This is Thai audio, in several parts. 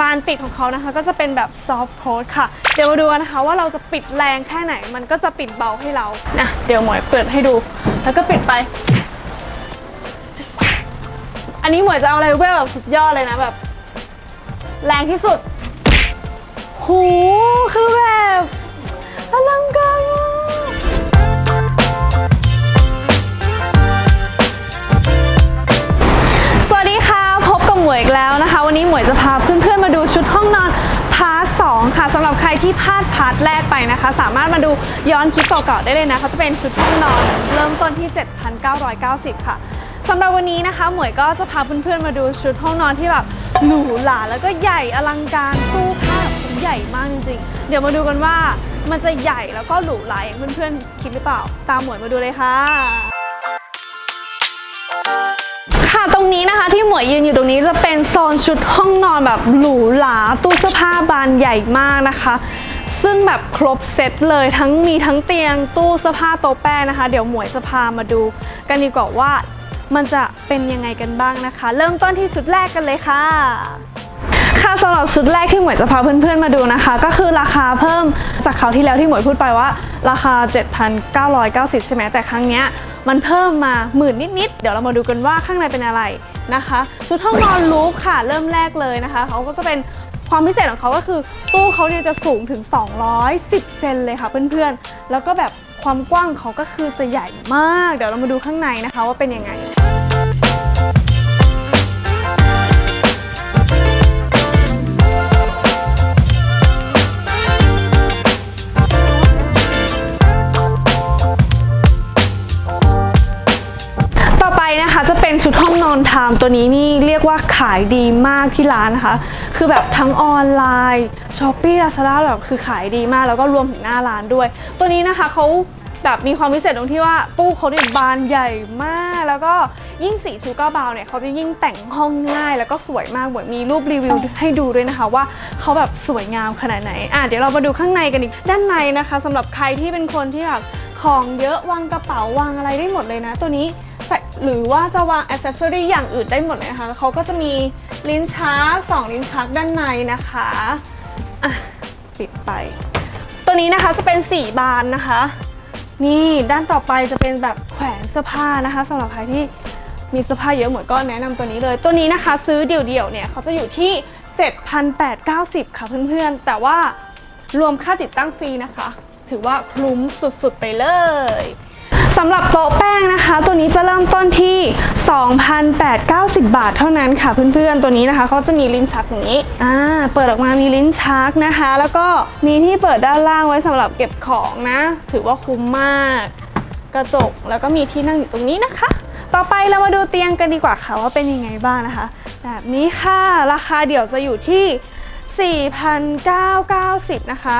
บานปิดของเขานะคะก็จะเป็นแบบซอฟต์โค้ดค่ะ เดี๋ยวมาดูกันนะคะว่าเราจะปิดแรงแค่ไหนมันก็จะปิดเบาให้เรานะเดี๋ยวหมวยเปิดให้ดู แล้วก็ปิดไป อันนี้หมวยจะเอาอะไรรู้ไหมแบบสุดยอดเลยนะแบบ แรงที่สุดหูคือแบบอลังการ ที่พลาดพาร์ทแรกไปนะคะ สามารถมาดูย้อนคลิปเก่าๆได้เลยนะเขาจะเป็นชุดห้องนอน เริ่มต้นที่ 7,990 ค่ะสำหรับวันนี้นะคะ หมวยก็จะพาเพื่อนๆมาดูชุดห้องนอนที่แบบหรูหราแล้วก็ใหญ่อลังการตู้ผ้าแบบใหญ่มากจริงๆ เดี๋ยวมาดูกันว่ามันจะใหญ่แล้วก็หรูหราอย่างเพื่อนๆคิดหรือเปล่า ตามหมวยมาดูเลยค่ะ ตรงนี้นะคะที่หมวยยืนอยู่ตรงนี้จะเป็นโซนชุดห้องนอนแบบหรูหราตู้เสื้อผ้าบานใหญ่มากนะคะ ซึ่งแบบครบเซตเลยทั้งมีทั้งเตียงตู้เสื้อผ้าโต๊ะแป้งนะคะ เดี๋ยวหมวยจะพามาดูกันดีกว่าว่ามันจะเป็นยังไงกันบ้างนะคะ เริ่มต้นที่ชุดแรกกันเลยค่ะ ค่ะสำหรับชุดแรกที่หมวยจะพาเพื่อนๆมาดูนะคะ ก็คือราคาเพิ่มจากคราวที่แล้วที่หมวยพูดไปว่า ราคา 7,990 ใช่ไหมแต่ครั้งเนี้ยมันเพิ่มมาหมื่นนิดๆ เดี๋ยวเรามาดูกันว่าข้างในเป็นอะไรนะคะ ชุดห้องนอนลูฟค่ะเริ่มแรกเลยนะคะเขาก็จะเป็นความพิเศษของเขาก็คือตู้เขาเนี่ยจะสูงถึง 210 เซนเลยค่ะเพื่อนๆ แล้วก็แบบความกว้างเขาก็คือจะใหญ่มาก เดี๋ยวเรามาดูข้างในนะคะว่าเป็นยังไงามตัวนี้นี่เรียกว่าขายดีมากที่ร้านนะคะ คือแบบทั้งออนไลน์ช้อปปี้ลาซาด้าแบบคือขายดีมากแล้วก็รวมถึงหน้าร้านด้วย ตัวนี้นะคะเขา แบบมีความพิเศษตรงที่ว่าตู้เขาเนี่ยบานใหญ่มาก แล้วก็ยิ่งสีชูการ์บาวเนี่ยเขาจะยิ่งแต่งห้องง่าย แล้วก็สวยมากเหมือนมีรูปรีวิวให้ดูด้วยนะคะ ว่าเขาแบบสวยงามขนาดไหนอะเดี๋ยวเรามาดูข้างในกันอีกด้านในนะคะสำหรับใครที่เป็นคนที่แบบของเยอะวางกระเป๋าวางอะไรได้หมดเลยนะ ตัวนี้ใส่หรือว่าจะวางอ c เซสซอรี่อย่างอื่นได้หมดเลยนะคะเขาก็จะมีลิ้นชักสองลิ้นชักด้านในนะคะอะปิดไป ตัวนี้นะคะจะเป็น4บานนะคะ นี่ด้านต่อไปจะเป็นแบบแขวนเสื้อผ้านะคะสำหรับใครที่มีเสื้อผ้าเยอะเหมือนก็แนะนำตัวนี้เลย ตัวนี้นะคะซื้อเดี่ยวๆเนี่ยเขาจะอยู่ที่ 7,890 ค่ะเพื่อนๆ แต่ว่ารวมค่าติดตั้งฟรีนะคะ ถือว่าคุ้มสุดๆไปเลย สำหรับโต๊ะแป้งนะคะ ตัวนี้จะเริ่มต้นที่ 2,890 บาทเท่านั้นค่ะเพื่อนๆ ตัวนี้นะคะเขาจะมีลิ้นชักอย่างนี้อ่าเปิดออกมามีลิ้นชักนะคะ แล้วก็มีที่เปิดด้านล่างไว้สำหรับเก็บของนะ ถือว่าคุ้มมาก กระจกแล้วก็มีที่นั่งอยู่ตรงนี้นะคะ ต่อไปเรามาดูเตียงกันดีกว่าค่ะว่าเป็นยังไงบ้างนะคะ แบบนี้ค่ะราคาเดี่ยวจะอยู่ที่ 4,990 นะคะ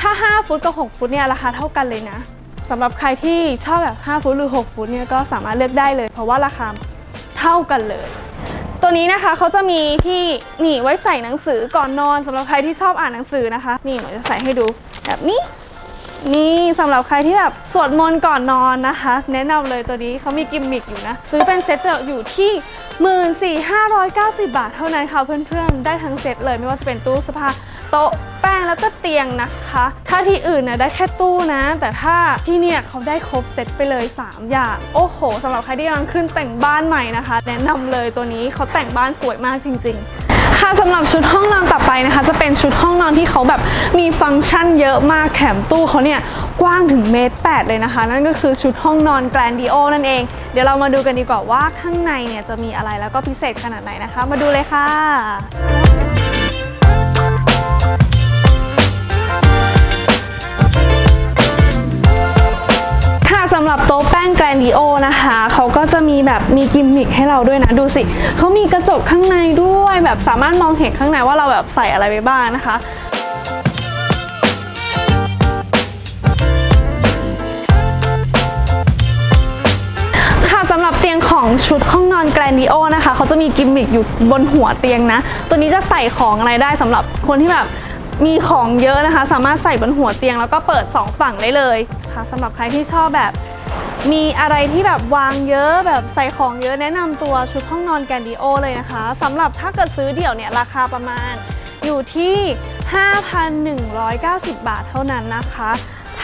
ถ้า 5 ฟุตกับ 6 ฟุตเนี่ยราคาเท่ากันเลยนะ สำหรับใครที่ชอบแบบ 5 ฟุตหรือ 6 ฟุตเนี่ยก็สามารถเลือกได้เลย เพราะว่าราคาเท่ากันเลย ตัวนี้นะคะเขาจะมีที่นี่ไว้ใส่หนังสือก่อนนอนสำหรับใครที่ชอบอ่านหนังสือนะคะ นี่หมอจะใส่ให้ดูแบบนี้ นี่สำหรับใครที่แบบสวดมนต์ก่อนนอนนะคะ แนะนำเลยตัวนี้เขามีกิมมิคอยู่นะ ซื้อเป็นเซ็ตจะอยู่ที่14,590 บาทเท่านั้นค่ะเพื่อนๆ ได้ทั้งเซ็ตเลยไม่ว่าจะเป็นตู้เสื้อผ้าโต๊ะ แป้งแล้วก็เตียงนะคะ ถ้าที่อื่นนะได้แค่ตู้นะ แต่ถ้าที่เนี่ยเขาได้ครบเซ็ตไปเลย 3 อย่าง โอ้โหสำหรับใครที่กำลังขึ้นแต่งบ้านใหม่นะคะ แนะนำเลยตัวนี้เขาแต่งบ้านสวยมากจริง ๆค่ะสำหรับชุดห้องนอนต่อไปนะคะ จะเป็นชุดห้องนอนที่เขาแบบมีฟังก์ชันเยอะมากแถมตู้เขาเนี่ยกว้างถึงเมตรแปดเลยนะคะ นั่นก็คือชุดห้องนอนแกรนดิโอนั่นเอง เดี๋ยวเรามาดูกันดีกว่าว่าข้างในเนี่ยจะมีอะไรแล้วก็พิเศษขนาดไหนนะคะ มาดูเลยค่ะำหรับโต๊ะแป้งแกรนดิโอนะคะ เขาก็จะมีแบบมีกิมมิคให้เราด้วยนะ ดูสิ เขามีกระจกข้างในด้วยแบบสามารถมองเห็นข้างในว่าเราแบบใส่อะไรไปบ้างนะคะค่ะสำหรับเตียงของชุดห้องนอนแกรนดิโอนะคะ เขาจะมีกิมมิคอยู่บนหัวเตียงนะ ตัวนี้จะใส่ของอะไรได้สำหรับคนที่แบบมีของเยอะนะคะ สามารถใส่บนหัวเตียงแล้วก็เปิดสองฝั่งได้เลยค่ะสำหรับใครที่ชอบแบบ มีอะไรที่แบบวางเยอะแบบใส่ของเยอะแนะนำตัวชุดห้องนอนแกรนดิโอเลยนะคะสำหรับถ้าเกิดซื้อเดี่ยวเนี่ยราคาประมาณอยู่ที่ 5,190 บาทเท่านั้นนะคะ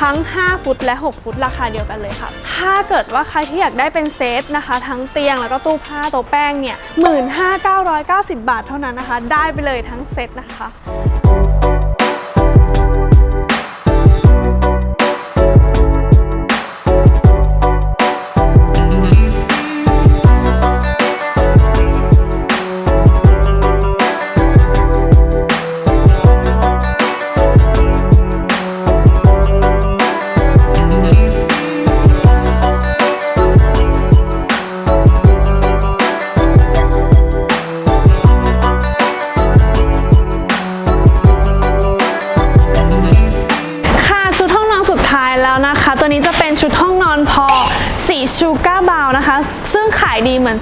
ทั้ง 5 ฟุตและ 6 ฟุตราคาเดียวกันเลยค่ะ ถ้าเกิดว่าใครที่อยากได้เป็นเซตนะคะ ทั้งเตียงแล้วก็ตู้ผ้าโต๊ะแป้งเนี่ย 15,990 บาทเท่านั้นนะคะ ได้ไปเลยทั้งเซตนะคะ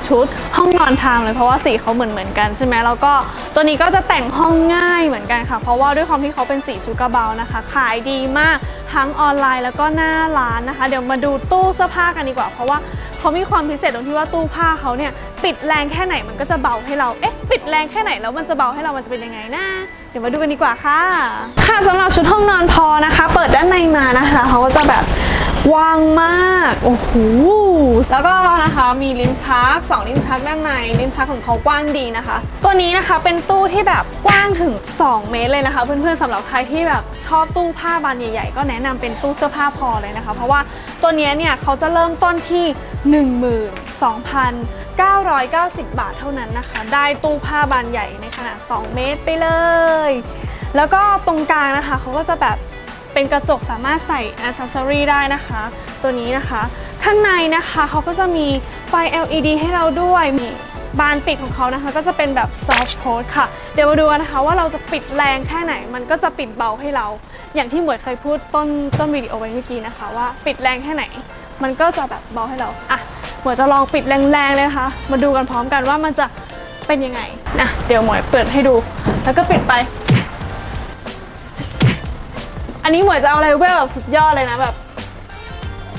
ชุดห้องนอนทามเลยเพราะว่าสีเขาเหมือนเหมือนกันใช่ไหมแล้วก็ตัวนี้ก็จะแต่งห้องง่ายเหมือนกันค่ะ เพราะว่าด้วยความที่เขาเป็นสีชูการ์บานะคะ ขายดีมากทั้งออนไลน์แล้วก็หน้าร้านนะคะ เดี๋ยวมาดูตู้เสื้อผ้ากันดีกว่า เพราะว่าเขามีความพิเศษตรงที่ว่าตู้ผ้าเขาเนี่ยปิดแรงแค่ไหนมันก็จะเบาให้เราเอ๊ะปิดแรงแค่ไหนแล้วมันจะเบาให้เรามันจะเป็นยังไงนะเดี๋ยวมาดูกันดีกว่าค่ะ ค่ะสำหรับชุดห้องนอนพอนะคะ เปิดด้านในมานะคะเขาก็จะแบบ กว้างมาก โอ้โห แล้วก็นะคะมีลิ้นชักสองลิ้นชักด้านใน ลิ้นชักของเขากว้างดีนะคะ ตัวนี้นะคะเป็นตู้ที่แบบกว้างถึง 2 เมตรเลยนะคะ เพื่อนๆสำหรับใครที่แบบชอบตู้ผ้าบานใหญ่ๆ ก็แนะนำเป็นตู้เสื้อผ้าพอเลยนะคะ เพราะว่าตัวนี้เนี่ยเขาจะเริ่มต้นที่ 12,990 บาทเท่านั้นนะคะ ได้ตู้ผ้าบานใหญ่ในขนาด 2 เมตรไปเลย แล้วก็ตรงกลางนะคะเขาก็จะแบบ เป็นกระจกสามารถใส่อ c เซ s ซอรีได้นะคะ ตัวนี้นะคะ ข้างในนะคะเขาก็จะมีไฟ LED ให้เราด้วยมีบานปิดของเขานะคะ ก็จะเป็นแบบ soft close ค่ะ เดี๋ยวมาดูกันนะคะว่าเราจะปิดแรงแค่ไหน มันก็จะปิดเบาให้เรา อย่างที่หมวยเคยพูดต้นต้นวิดีโอไว้เมื่อกี้นะคะ ว่าปิดแรงแค่ไหน มันก็จะแบบเบาให้เราอะหมวยจะลองปิดแรงๆเลยนะคะ มาดูกันพร้อมกันว่ามันจะเป็นยังไงนะเดี๋ยวหมวยเปิดให้ดู แล้วก็ปิดไป อันนี้เหมือนจะเอาอะไรเวลแบบสุดยอดเลยนะแบบ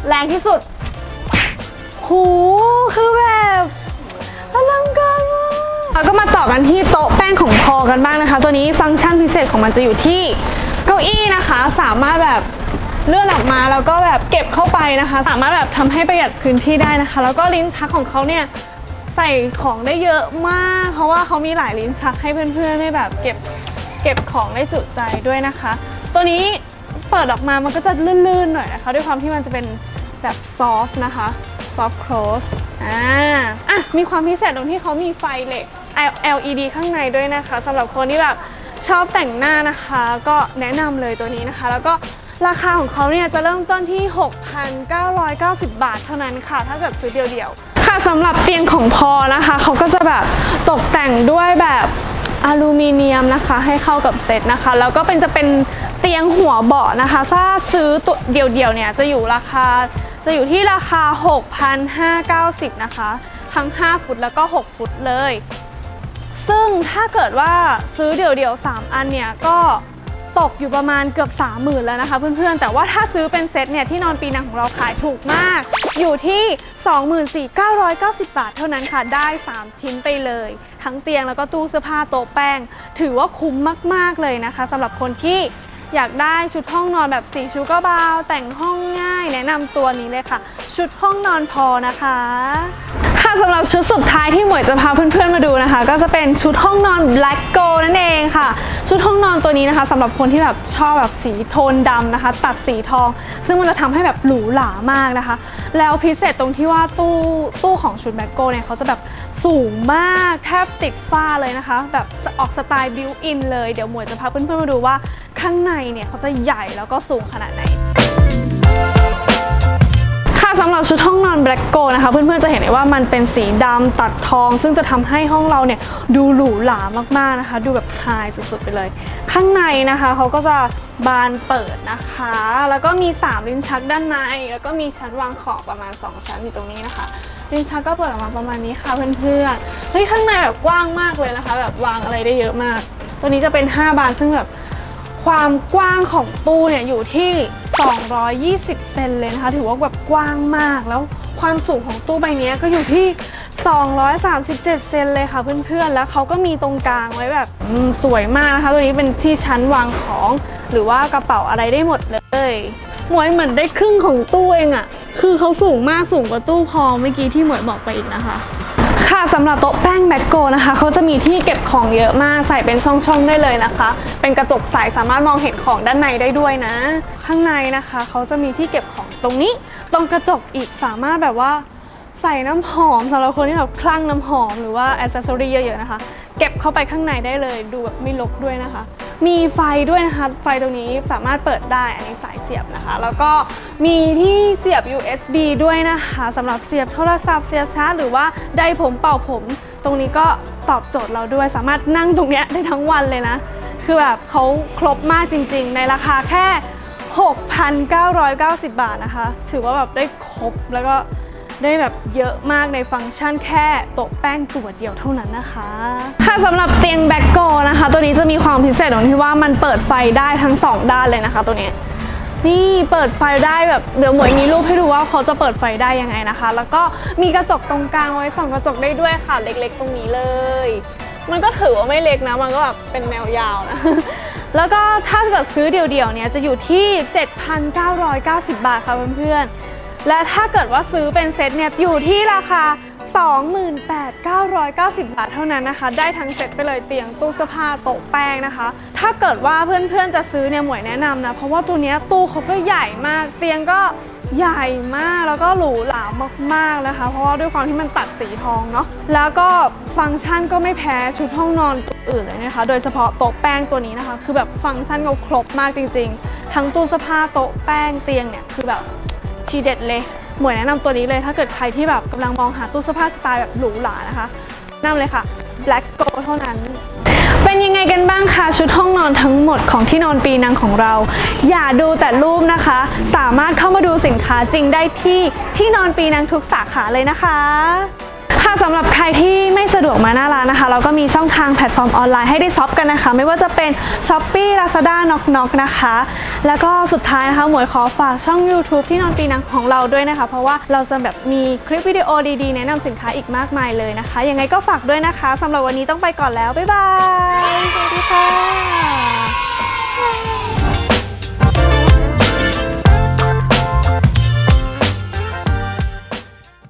แรงที่สุด หูคือแบบอลังการมากแล้วก็มาต่อกันที่โต๊ะแป้งของพอกันบ้างนะคะ ตัวนี้ฟังก์ชันพิเศษของมันจะอยู่ที่เก้าอี้นะคะ สามารถแบบเลื่อนออกมาแล้วก็แบบเก็บเข้าไปนะคะ สามารถแบบทำให้ประหยัดพื้นที่ได้นะคะ แล้วก็ลิ้นชักของเขาเนี่ยใส่ของได้เยอะมาก เพราะว่าเขามีหลายลิ้นชักให้เพื่อนๆได้แบบเก็บเก็บของได้จุใจด้วยนะคะ ตัวนี้ เปิดออกมามันก็จะลื่นๆหน่อยนะคะ ด้วยความที่มันจะเป็นแบบซอฟต์นะคะซอฟต์ close อ่าอะมีความพิเศษตรงที่เขามีไฟเหล็ก LED ข้างในด้วยนะคะสำหรับคนที่แบบชอบแต่งหน้านะคะ ก็แนะนำเลยตัวนี้นะคะ แล้วก็ราคาของเขาเนี่ยจะเริ่มต้นที่ 6,990 บาทเท่านั้นค่ะ ถ้าเกิดซื้อเดียวๆ ค่ะสำหรับเตียงของพอนะคะ เขาก็จะแบบตกแต่งด้วยแบบอลูมิเนียมนะคะ ให้เข้ากับเซตนะคะ แล้วก็เป็นจะเป็น เตียงหัวเบาะนะคะถ้าซื้อตัวเดี่ยวๆเนี่ยจะอยู่ราคาจะอยู่ที่ราคา 6,590 นะคะ ทั้ง 5 ฟุตแล้วก็ 6 ฟุตเลย ซึ่งถ้าเกิดว่าซื้อเดี่ยวๆ 3 อันเนี่ยก็ตกอยู่ประมาณเกือบ 30,000 แล้วนะคะเพื่อนๆ แต่ว่าถ้าซื้อเป็นเซตเนี่ยที่นอนปีนังของเราขายถูกมาก อยู่ที่ 24,990 บาทเท่านั้นค่ะ ได้ 3 ชิ้นไปเลย ทั้งเตียงแล้วก็ตู้เสื้อผ้าโต๊ะแป้ง ถือว่าคุ้มมากๆเลยนะคะสำหรับคนที่ อยากได้ชุดห้องนอนแบบสีชูก็บาวแต่งห้องง่ายแนะนำตัวนี้เลยค่ะ ชุดห้องนอนพอนะคะ ค่ะสำหรับชุดสุดท้ายที่หมวยจะพาเพื่อนๆมาดูนะคะ ก็จะเป็นชุดห้องนอน Black Gold นั่นเองค่ะ ชุดห้องนอนตัวนี้นะคะสำหรับคนที่แบบชอบแบบสีโทนดำนะคะ ตัดสีทอง ซึ่งมันจะทำให้แบบหรูหรามากนะคะ แล้วพิเศษตรงที่ว่าตู้ตู้ของชุด Black Gold เนี่ยเขาจะแบบสูงมากแทบติดฝ้าเลยนะคะ แบบออกสไตล์บิวอินเลยเดี๋ยวหมวยจะพาเพื่อนๆมาดูว่า ข้างในเนี่ยเขาจะใหญ่แล้วก็สูงขนาดไหนค่ะสำหรับชุดห้องนอน Black Gold นะคะ เพื่อนๆจะเห็นได้ว่ามันเป็นสีดำตัดทอง ซึ่งจะทำให้ห้องเราเนี่ยดูหรูหรามากๆนะคะ ดูแบบไฮสุดๆไปเลย ข้างในนะคะเขาก็จะบานเปิดนะคะ แล้วก็มี 3 ลิ้นชักด้านใน แล้วก็มีชั้นวางของประมาณ 2 ชั้นอยู่ตรงนี้นะคะ ลิ้นชักก็เปิดออกมาประมาณนี้ค่ะเพื่อนๆเฮ้ยข้างในแบบกว้างมากเลยนะคะ แบบวางอะไรได้เยอะมาก ตัวนี้จะเป็น 5 บานซึ่งแบบ ความกว้างของตู้เนี่ยอยู่ที่ 220 เซนเลยนะคะ ถือว่าแบบกว้างมากแล้วความสูงของตู้ใบนี้ก็อยู่ที่ 237 เซนเลยค่ะเพื่อนๆ แล้วเขาก็มีตรงกลางไว้แบบสวยมากนะคะ ตัวนี้เป็นที่ชั้นวางของ หรือว่ากระเป๋าอะไรได้หมดเลยหมวยเหมือนได้ครึ่งของตู้เองอะคือเขาสูงมากสูงกว่าตู้พอเมื่อกี้ที่หมวยบอกไปอีกนะคะ ค่ะสำหรับโต๊ะแป้งแมกโกนะคะเขาจะมีที่เก็บของเยอะมากใส่เป็นช่องๆได้เลยนะคะ เป็นกระจกใสสามารถมองเห็นของด้านในได้ด้วยนะ ข้างในนะคะเขาจะมีที่เก็บของตรงนี้ ตรงกระจกอีกสามารถแบบว่าใส่น้ำหอมสำหรับคนที่แบบคลั่งน้ำหอมหรือว่าอ c เซสซอรีเยอะๆนะคะ เก็บเข้าไปข้างในได้เลยดูแบบไม่รกด้วยนะคะ มีไฟด้วยนะคะ ไฟตรงนี้สามารถเปิดได้อันนี้สายเสียบนะคะ แล้วก็มีที่เสียบ USB ด้วยนะคะสำหรับเสียบโทรศัพท์เสียบชาร์จหรือว่าไดร์ผมเป่าผม ตรงนี้ก็ตอบโจทย์เราด้วยสามารถนั่งตรงนี้ได้ทั้งวันเลยนะ คือแบบเขาครบมากจริง ๆ ในราคาแค่ 6,990 บาทนะคะ ถือว่าแบบได้ครบแล้วก็ ได้แบบเยอะมากในฟังก์ชันแค่โต๊ะแป้งตัวเดียวเท่านั้นนะคะ ค่ะสำหรับเตียงแบ็กโกนะคะ ตัวนี้จะมีความพิเศษตรงที่ว่ามันเปิดไฟได้ทั้ง 2 ด้านเลยนะคะ ตัวนี้นี่เปิดไฟได้แบบเดี๋ยวหมวยมีรูปให้ดูว่าเขาจะเปิดไฟได้ยังไงนะคะ แล้วก็มีกระจกตรงกลางไว้ส่องกระจกได้ด้วยค่ะเล็กๆ ตรงนี้เลย มันก็ถือว่าไม่เล็กนะ มันก็แบบเป็นแนวยาวนะแล้วก็ถ้าเกิดซื้อเดี่ยวๆเนี่ยจะอยู่ที่ 7,990 บาทค่ะเพื่อนๆ และถ้าเกิดว่าซื้อเป็นเซตเนี่ยอยู่ที่ราคา 28,990 บาทเท่านั้นนะคะ ได้ทั้งเซตไปเลยเตียงตู้เสื้อผ้าโต๊ะแป้งนะคะ ถ้าเกิดว่าเพื่อนๆจะซื้อเนี่ยหมวยแนะนำนะ เพราะว่าตัวนี้ตู้เขาก็ใหญ่มาก เตียงก็ใหญ่มากแล้วก็หรูหรามากๆนะคะ เพราะว่าด้วยความที่มันตัดสีทองเนาะแล้วก็ฟังก์ชันก็ไม่แพ้ชุดห้องนอนอื่นเลยนะคะ โดยเฉพาะโต๊ะแป้งตัวนี้นะคะ คือแบบฟังก์ชันเขาครบมากจริง ๆ ทั้งตู้เสื้อผ้าโต๊ะแป้งเตียงเนี่ยคือแบบ ทีเด็ดเลย หมวยแนะนำตัวนี้เลย ถ้าเกิดใครที่แบบกำลังมองหาตู้เสื้อผ้าสไตล์แบบหรูหรานะคะแนะนำเลยค่ะ Black Go เท่านั้น เป็นยังไงกันบ้างคะชุดห้องนอนทั้งหมดของที่นอนปีนังของเรา อย่าดูแต่รูปนะคะ สามารถเข้ามาดูสินค้าจริงได้ที่ที่นอนปีนังทุกสาขาเลยนะคะ สำหรับใครที่ไม่สะดวกมาหน้าร้านนะคะ เราก็มีช่องทางแพลตฟอร์มออนไลน์ให้ได้ช็อปกันนะคะ ไม่ว่าจะเป็น s h o p e e Lazada n o k n o k นะคะ แล้วก็สุดท้ายนะคะหมวยขอฝากช่อง YouTube ที่นอนปีนังของเราด้วยนะคะ เพราะว่าเราจะแบบมีคลิปวิดีโอดีๆ แนะนำสินค้าอีกมากมายเลยนะคะ ยังไงก็ฝากด้วยนะคะสำหรับวันนี้ต้องไปก่อนแล้ว บ๊ายบายสวัสดีค่ะ